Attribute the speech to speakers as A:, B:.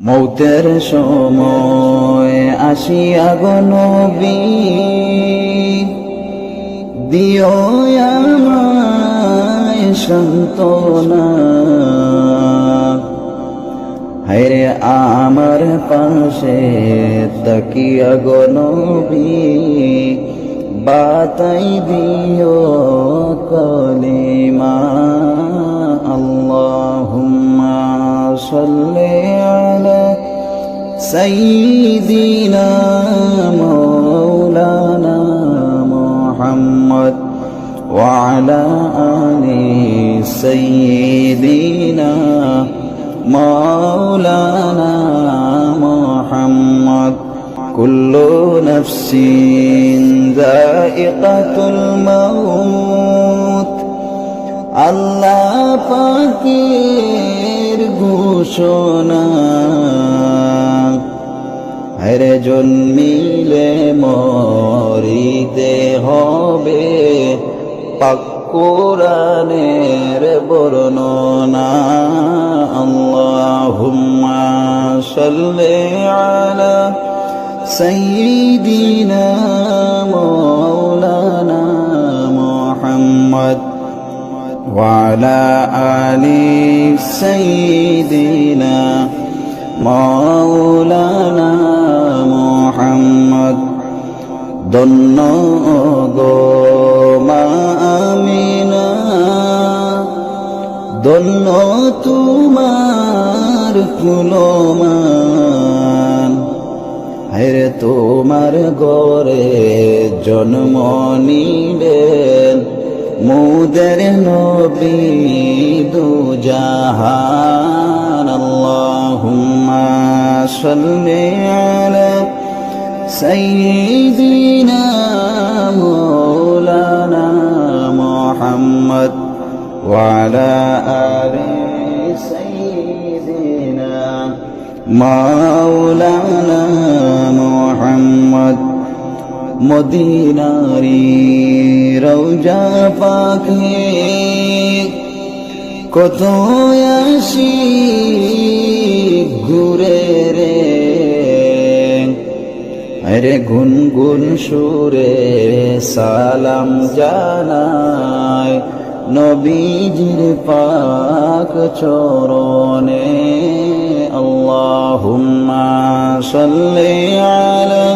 A: মৌতের সময় আসিয়া গো নবী, দিও আমায় সান্ত্বনা। হায়রে আমার পাশে তাকিয়া গো বাতাই দিও কলিমা। আল্লাহুম্মা সাল্লি সাইয়্যিদিনা মাওলানা মুহাম্মদ وعلى آل سيدنا مولانا محمد كل نفس ذائقة الموت আল্লাহ পাকের ঘোষণা হরে জন্মিলে মরিতে হবে পাকুরানের বর্ণনা আল্লাহুম্মা সাল্লি আলা সাইয়্যিদিনা মাওলানা মুহাম্মদ وعلى آل سيدنا مولانا ধন্য তোমার কুলমান হেরে তোমার গরে জন্ম নিলেন মুদের নবী দুজাহান আল্লাহুম্মা সাল্লি আলা সাইয়্যিদিনা آل سيدنا مولانا محمد মদিনারি রৌজা পাখি কত আসি ঘুরে রে আরে গুনগুন সুরে সালাম জানায় নবীজির পাক চরণে আল্লাহুম্মা সাল্লি আলা